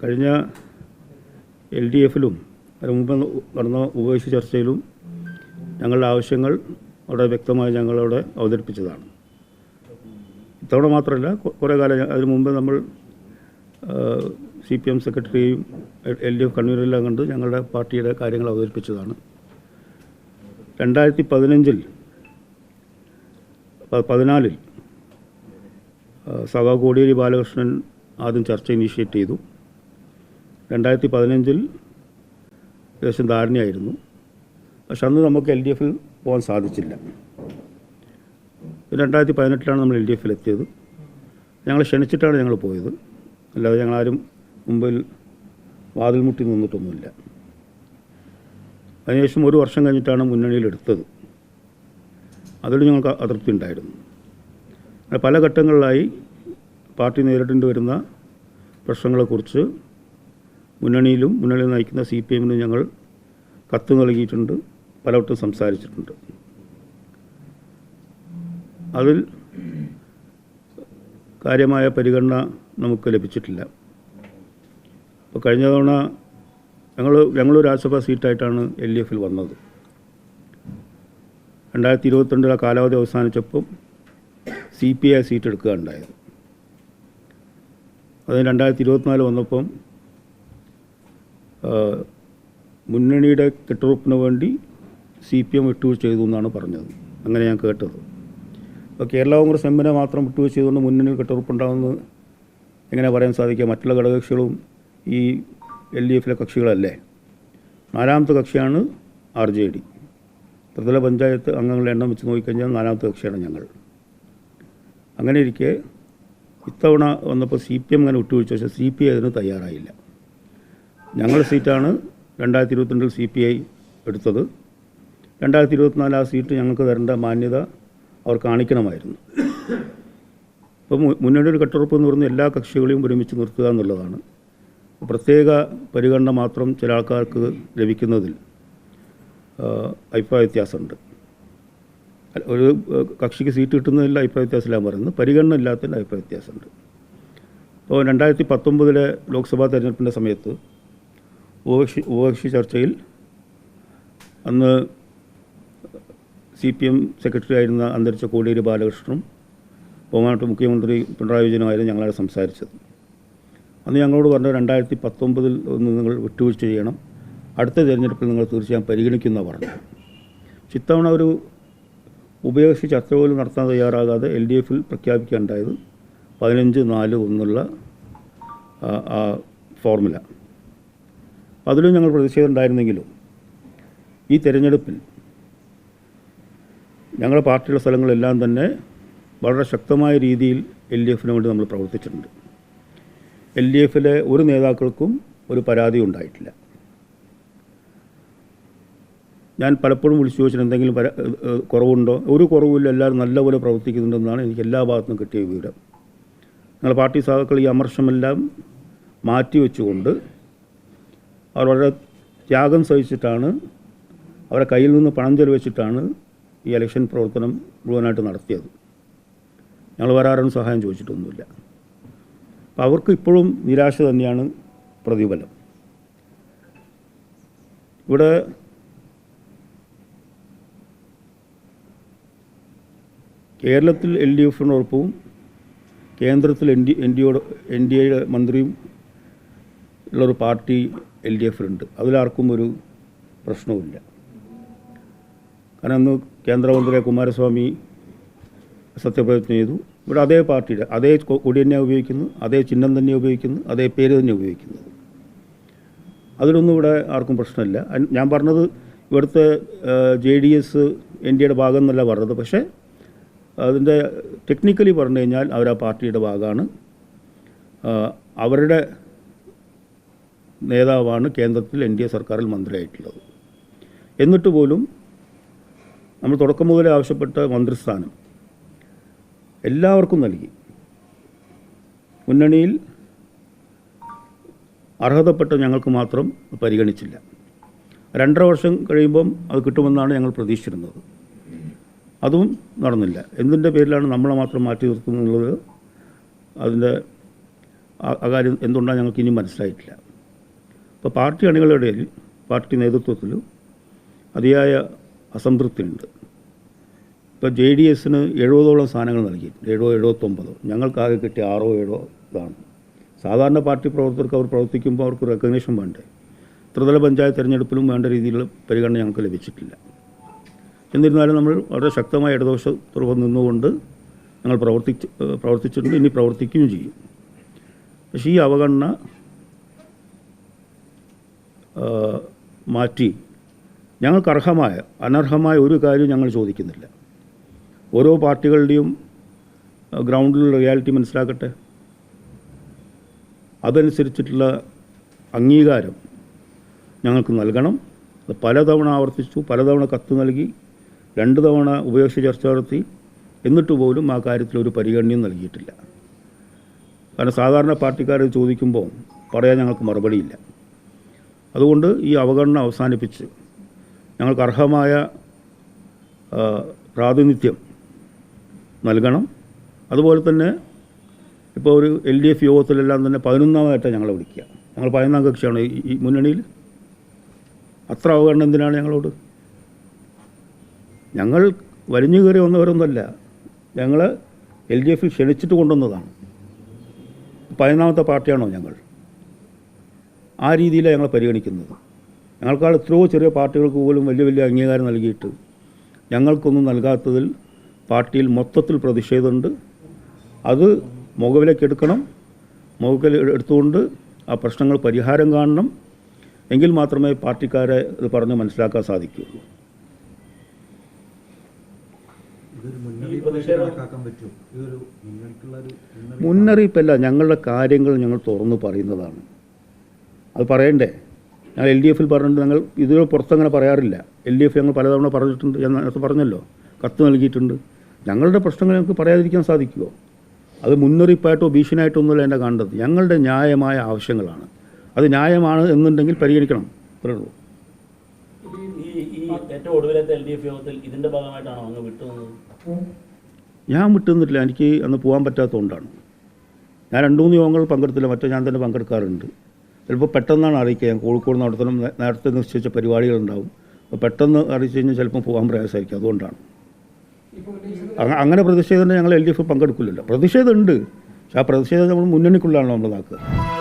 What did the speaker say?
കഴിഞ്ഞ L D എഫിലും അതിന് മുമ്പ് നടന്ന ഉപേക്ഷ ചർച്ചയിലും ഞങ്ങളുടെ ആവശ്യങ്ങൾ അവിടെ വ്യക്തമായി ഞങ്ങളവിടെ അവതരിപ്പിച്ചതാണ്. ഇത്തവണ മാത്രമല്ല കുറേ കാലം അതിന് മുമ്പ് നമ്മൾ സി പി എം സെക്രട്ടറിയും എൽ ഡി എഫ് കൺവീനറെല്ലാം കണ്ട് ഞങ്ങളുടെ പാർട്ടിയുടെ കാര്യങ്ങൾ അവതരിപ്പിച്ചതാണ്. രണ്ടായിരത്തി പതിനഞ്ചിൽ പതിനാലിൽ സഭ കോടിയേരി ബാലകൃഷ്ണൻ ആദ്യം ചർച്ച ഇനീഷ്യേറ്റ് ചെയ്തു. രണ്ടായിരത്തി പതിനഞ്ചിൽ ഏകദേശം ധാരണയായിരുന്നു. പക്ഷെ അന്ന് നമുക്ക് എൽ ഡി എഫിൽ പോകാൻ സാധിച്ചില്ല. രണ്ടായിരത്തി പതിനെട്ടിലാണ് നമ്മൾ എൽ ഡി എഫിൽ എത്തിയത്. ഞങ്ങൾ ക്ഷണിച്ചിട്ടാണ് ഞങ്ങൾ പോയത്. അല്ലാതെ ഞങ്ങളാരും മുമ്പിൽ വാതിൽ മുട്ടി നിന്നിട്ടൊന്നുമില്ല. അതിനുശേഷം ഒരു വർഷം കഴിഞ്ഞിട്ടാണ് മുന്നണിയിൽ എടുത്തത്. അതിൽ ഞങ്ങൾക്ക് അതൃപ്തി ഉണ്ടായിരുന്നു. പല ഘട്ടങ്ങളിലായി പാർട്ടി നേരിടേണ്ടി വരുന്ന പ്രശ്നങ്ങളെക്കുറിച്ച് മുന്നണിയിലും മുന്നണിയിൽ നയിക്കുന്ന സി പി എമ്മിനും ഞങ്ങൾ കത്ത് നൽകിയിട്ടുണ്ട് പലവട്ടം സംസാരിച്ചിട്ടുണ്ട്. അതിൽ കാര്യമായ പരിഗണന നമുക്ക് ലഭിച്ചിട്ടില്ല. അപ്പോൾ കഴിഞ്ഞ തവണ ഞങ്ങൾ ഞങ്ങൾ രാജ്യസഭാ സീറ്റായിട്ടാണ് എൽ ഡി എഫിൽ വന്നത്. രണ്ടായിരത്തി ഇരുപത്തിരണ്ടിലെ കാലാവധി അവസാനിച്ചപ്പം സി പി ഐ സീറ്റ് എടുക്കുക ഉണ്ടായത് അത് രണ്ടായിരത്തി ഇരുപത്തിനാല് വന്നപ്പം മുന്നണിയുടെ കെട്ടുറപ്പിന് വേണ്ടി സി പി എം വിട്ടുവീഴ്ച ചെയ്തു എന്നാണ് പറഞ്ഞത്. അങ്ങനെ ഞാൻ കേട്ടത്. അപ്പോൾ കേരള കോൺഗ്രസ് എമ്മിനെ മാത്രം വിട്ടുവീഴ്ച ചെയ്തുകൊണ്ട് മുന്നണിയിൽ കെട്ടുറപ്പുണ്ടാകുമെന്ന് എങ്ങനെ പറയാൻ സാധിക്കുക? മറ്റുള്ള ഘടകകക്ഷികളും ഈ എൽ ഡി എഫിലെ കക്ഷികളല്ലേ? നാലാമത്തെ കക്ഷിയാണ് ആർ ജെ ഡി ത്രിതല പഞ്ചായത്ത് അംഗങ്ങളുടെ എണ്ണം വെച്ച് നോക്കിക്കഴിഞ്ഞാൽ നാലാമത്തെ കക്ഷിയാണ് ഞങ്ങൾ. അങ്ങനെ ഇരിക്കെ ഇത്തവണ വന്നപ്പോൾ സി പി എം അങ്ങനെ വിട്ടുവീഴ്ച പക്ഷേ സി പി അതിന് തയ്യാറായില്ല. ഞങ്ങളുടെ സീറ്റാണ് രണ്ടായിരത്തി ഇരുപത്തിരണ്ടിൽ സി പി ഐ എടുത്തത്. രണ്ടായിരത്തി ഇരുപത്തിനാല് ആ സീറ്റ് ഞങ്ങൾക്ക് തരേണ്ട മാന്യത അവർ കാണിക്കണമായിരുന്നു. അപ്പോൾ മുന്നണി ഒരു കെട്ടുറപ്പ് എന്ന് പറയുന്ന എല്ലാ കക്ഷികളെയും ഒരുമിച്ച് നിർത്തുക എന്നുള്ളതാണ്. പ്രത്യേക പരിഗണന മാത്രം ചില ആൾക്കാർക്ക് ലഭിക്കുന്നതിൽ അഭിപ്രായ വ്യത്യാസമുണ്ട്. ഒരു കക്ഷിക്ക് സീറ്റ് കിട്ടുന്നതിൽ അഭിപ്രായ വ്യത്യാസമില്ല പറയുന്നത്. പരിഗണന ഇല്ലാത്തതിന്റെ അഭിപ്രായ വ്യത്യാസമുണ്ട്. അപ്പോൾ രണ്ടായിരത്തി പത്തൊമ്പതിലെ ലോക്സഭാ തെരഞ്ഞെടുപ്പിന്റെ സമയത്ത് ഉപകക്ഷി ഉപകക്ഷി ചർച്ചയിൽ അന്ന് സി പി എം സെക്രട്ടറി ആയിരുന്ന അന്തരിച്ച കോടിയേരി ബാലകൃഷ്ണനും ബഹുമാനപ്പെട്ട മുഖ്യമന്ത്രി പിണറായി വിജയനുമായിരുന്നു ഞങ്ങളവിടെ സംസാരിച്ചത്. അന്ന് ഞങ്ങളോട് പറഞ്ഞ രണ്ടായിരത്തി പത്തൊമ്പതിൽ ഒന്ന് നിങ്ങൾ വിട്ടുവീഴ്ച ചെയ്യണം അടുത്ത തിരഞ്ഞെടുപ്പിൽ നിങ്ങൾ തീർച്ചയായും പരിഗണിക്കുന്ന പറഞ്ഞു ഇത്തവണ ഒരു ഉപയോഗിച്ച് ചർച്ച പോലും നടത്താൻ തയ്യാറാകാതെ എൽ ഡി എഫിൽ പ്രഖ്യാപിക്കാനുണ്ടായത് പതിനഞ്ച് നാല് ഒന്നുള്ള ഫോർമുല. അതിലും ഞങ്ങൾ പ്രതിഷേധം ഉണ്ടായിരുന്നെങ്കിലും ഈ തെരഞ്ഞെടുപ്പിൽ ഞങ്ങളുടെ പാർട്ടിയുടെ സ്ഥലങ്ങളെല്ലാം തന്നെ വളരെ ശക്തമായ രീതിയിൽ എൽ ഡി എഫിന് വേണ്ടി നമ്മൾ പ്രവർത്തിച്ചിട്ടുണ്ട്. എൽ ഡി എഫിലെ ഒരു നേതാക്കൾക്കും ഒരു പരാതി ഉണ്ടായിട്ടില്ല. ഞാൻ പലപ്പോഴും വിളിച്ചു ചോദിച്ചിട്ട് എന്തെങ്കിലും പര കുറവുണ്ടോ? ഒരു കുറവുമില്ല എല്ലാവരും നല്ലപോലെ പ്രവർത്തിക്കുന്നുണ്ടെന്നാണ് എനിക്ക് എല്ലാ ഭാഗത്തുനിന്നും കിട്ടിയ വിവരം. ഞങ്ങളുടെ പാർട്ടി സഹാക്കൾ ഈ അമർഷമെല്ലാം മാറ്റിവെച്ചുകൊണ്ട് അവർ വളരെ ത്യാഗം സഹിച്ചിട്ടാണ് അവരെ കയ്യിൽ നിന്ന് പണം ചെലവഴിച്ചിട്ടാണ് ഈ ഇലക്ഷൻ പ്രവർത്തനം മുഴുവനായിട്ട് നടത്തിയത്. ഞങ്ങൾ വേറെ സഹായം ചോദിച്ചിട്ടൊന്നുമില്ല. അപ്പം അവർക്ക് ഇപ്പോഴും നിരാശ തന്നെയാണ് പ്രതിഫലം. ഇവിടെ കേരളത്തിൽ എൽ ഡി എഫിനോടൊപ്പവും കേന്ദ്രത്തിൽ N D N D N D എയുടെ മന്ത്രിയും ഉള്ളൊരു പാർട്ടി എൽ ഡി എഫിലുണ്ട് അതിലാർക്കും ഒരു പ്രശ്നവുമില്ല. കാരണം അന്ന് കേന്ദ്രമന്ത്രി കുമാരസ്വാമി സത്യപ്രതിജ്ഞ ചെയ്തു. ഇവിടെ അതേ പാർട്ടിയുടെ അതേ കൊടി തന്നെയാണ് ഉപയോഗിക്കുന്നു അതേ ചിഹ്നം തന്നെ ഉപയോഗിക്കുന്നു അതേ പേര് തന്നെ ഉപയോഗിക്കുന്നത് അതിലൊന്നും ഇവിടെ ആർക്കും പ്രശ്നമില്ല. ഞാൻ പറഞ്ഞത് ഇവിടുത്തെ J D S N D എയുടെ ഭാഗം എന്നല്ല പറഞ്ഞത്. പക്ഷേ അതിന്റെ ടെക്നിക്കലി പറഞ്ഞു കഴിഞ്ഞാൽ അവർ ആ പാർട്ടിയുടെ ഭാഗമാണ്. അവരുടെ നേതാവാണ് കേന്ദ്രത്തിൽ എൻ ഡി എ സർക്കാരിൽ മന്ത്രിയായിട്ടുള്ളത്. എന്നിട്ട് പോലും നമ്മൾ തുടക്കം മുതലേ ആവശ്യപ്പെട്ട മന്ത്രിസ്ഥാനം എല്ലാവർക്കും നൽകി. മുന്നണിയിൽ അർഹതപ്പെട്ട ഞങ്ങൾക്ക് മാത്രം പരിഗണിച്ചില്ല. രണ്ടര വർഷം കഴിയുമ്പം അത് കിട്ടുമെന്നാണ് ഞങ്ങൾ പ്രതീക്ഷിച്ചിരുന്നത്. അതും നടന്നില്ല. എന്തിന്റെ പേരിലാണ് നമ്മളെ മാത്രം മാറ്റി നിർത്തുന്നത്? അതിന്റെ അകാര്യം എന്തുകൊണ്ടാണ് ഞങ്ങൾക്ക് ഇനി മനസ്സിലായിട്ടില്ല. അപ്പോൾ പാർട്ടി അണികളുടെ ഇടയിൽ പാർട്ടി നേതൃത്വത്തിൽ അതിയായ അസംതൃപ്തിയുണ്ട്. ഇപ്പോൾ ജെ ഡി എസിന് എഴുപതോളം സ്ഥാനങ്ങൾ നൽകി. എഴുപത് എഴുപത്തൊമ്പതോ. ഞങ്ങൾക്കാകെ കിട്ടിയ ആറോ ഏഴോ ഇതാണ്. സാധാരണ പാർട്ടി പ്രവർത്തകർക്ക് അവർ പ്രവർത്തിക്കുമ്പോൾ അവർക്ക് റെക്കഗ്നേഷൻ വേണ്ടേ? ത്രിതല പഞ്ചായത്ത് തിരഞ്ഞെടുപ്പിലും വേണ്ട രീതിയിലുള്ള പരിഗണന ഞങ്ങൾക്ക് ലഭിച്ചിട്ടില്ല. എന്നിരുന്നാലും നമ്മൾ വളരെ ശക്തമായ ഇടതുപക്ഷത്തോടൊപ്പം നിന്നുകൊണ്ട് ഞങ്ങൾ പ്രവർത്തിച്ച് പ്രവർത്തിച്ചിട്ടുണ്ട്. ഇനി പ്രവർത്തിക്കുകയും ചെയ്യും. പക്ഷേ ഈ അവഗണന മാറ്റി. ഞങ്ങൾക്ക് അർഹമായ അനർഹമായ ഒരു കാര്യം ഞങ്ങൾ ചോദിക്കുന്നില്ല. ഓരോ പാർട്ടികളുടെയും ഗ്രൗണ്ടിലുള്ള റിയാലിറ്റി മനസ്സിലാക്കട്ടെ. അതനുസരിച്ചിട്ടുള്ള അംഗീകാരം ഞങ്ങൾക്ക് നൽകണം. അത് പലതവണ ആവർത്തിച്ചു പലതവണ കത്ത് നൽകി രണ്ട് തവണ ഉപേക്ഷ ചർച്ച നടത്തി എന്നിട്ട് പോലും ആ കാര്യത്തിൽ ഒരു പരിഗണനയും നൽകിയിട്ടില്ല. കാരണം സാധാരണ പാർട്ടിക്കാരെ ചോദിക്കുമ്പോൾ പറയാൻ ഞങ്ങൾക്ക് മറുപടിയില്ല. അതുകൊണ്ട് ഈ അവഗണന അവസാനിപ്പിച്ച് ഞങ്ങൾക്ക് അർഹമായ പ്രാതിനിധ്യം നൽകണം. അതുപോലെ തന്നെ ഇപ്പോൾ ഒരു എൽ ഡി എഫ് യോഗത്തിലെല്ലാം തന്നെ പതിനൊന്നാമതായിട്ടാണ് ഞങ്ങളെ വിളിക്കുക. ഞങ്ങൾ പതിനൊന്നാം കക്ഷിയാണ്. ഈ മുന്നണിയിൽ അത്ര അവഗണന എന്തിനാണ് ഞങ്ങളോട്? ഞങ്ങൾ വലിഞ്ഞു കയറി വന്നവരൊന്നുമല്ല. ഞങ്ങൾ എൽ ഡി എഫിൽ ക്ഷണിച്ചിട്ട് കൊണ്ടുവന്നതാണ്. പതിനൊന്നാമത്തെ പാർട്ടിയാണോ ഞങ്ങൾ? ആ രീതിയിലാണ് ഞങ്ങൾ പരിഗണിക്കുന്നത്. ഞങ്ങൾക്കാൾ എത്രയോ ചെറിയ പാർട്ടികൾക്ക് പോലും വലിയ വലിയ അംഗീകാരം നൽകിയിട്ട് ഞങ്ങൾക്കൊന്നും നൽകാത്തതിൽ പാർട്ടിയിൽ മൊത്തത്തിൽ പ്രതിഷേധമുണ്ട്. അത് മുഖവിലേക്ക് എടുക്കണം. മുഖവിൽ എടുത്തുകൊണ്ട് ആ പ്രശ്നങ്ങൾ പരിഹാരം കാണണം. എങ്കിൽ മാത്രമേ പാർട്ടിക്കാരെ ഇത് പറഞ്ഞ് മനസ്സിലാക്കാൻ സാധിക്കുകയുള്ളൂ. മുന്നറിയിപ്പല്ല ഞങ്ങളുടെ കാര്യങ്ങൾ ഞങ്ങൾ തുറന്നു പറയുന്നതാണ്. അത് പറയണ്ടേ? ഞങ്ങൾ എൽ ഡി എഫിൽ പറഞ്ഞിട്ടുണ്ട് ഞങ്ങൾ ഇതിന് പുറത്തങ്ങനെ പറയാറില്ല. എൽ ഡി എഫ് ഞങ്ങൾ പലതവണ പറഞ്ഞിട്ടുണ്ട് ഞാൻ നേരത്തെ പറഞ്ഞല്ലോ. കത്ത് നൽകിയിട്ടുണ്ട്. ഞങ്ങളുടെ പ്രശ്നങ്ങൾ ഞങ്ങൾക്ക് പറയാതിരിക്കാൻ സാധിക്കുമോ അത് മുന്നറിയിപ്പായിട്ടോ ഭീഷണിയായിട്ടോ ഒന്നുമല്ല എന്നെ കണ്ടത് ഞങ്ങളുടെ ന്യായമായ ആവശ്യങ്ങളാണ്. അത് ന്യായമാണ് എന്നുണ്ടെങ്കിൽ പരിഗണിക്കണം. അത്രേ ഉള്ളൂ. ഈ ഈ ഏറ്റവും ഒടുവിലത്തെ എൽ ഡി എഫ് യോഗത്തിൽ ഭാഗമായിട്ടാണോ അങ്ങ് വിട്ടുനിന്നത് ഞാൻ വിട്ടുനിന്നിട്ടില്ല എനിക്ക് അന്ന് പോകാൻ പറ്റാത്തതുകൊണ്ടാണ്. ഞാൻ രണ്ട് മൂന്ന് യോഗങ്ങൾ പങ്കെടുത്തില്ല. മറ്റേ ഞാൻ തന്നെ പങ്കെടുക്കാറുണ്ട്. ചിലപ്പോൾ പെട്ടെന്നാണ് അറിയിക്കുക. ഞാൻ കോഴിക്കോട് നടത്തണം നേരത്തെ നിശ്ചയിച്ച പരിപാടികളുണ്ടാവും. അപ്പോൾ പെട്ടെന്ന് അറിയിച്ചു കഴിഞ്ഞാൽ ചിലപ്പോൾ പോകാൻ പ്രയാസമായിരിക്കും. അതുകൊണ്ടാണ്. അങ്ങ- അങ്ങനെ പ്രതിഷേധം ഞങ്ങൾ എൽ ഡി എഫ് പങ്കെടുക്കില്ലല്ലോ. പ്രതിഷേധമുണ്ട്. പക്ഷേ ആ പ്രതിഷേധം നമ്മൾ മുന്നണിക്കുള്ളാണല്ലോ നമ്മൾ നാക്കുക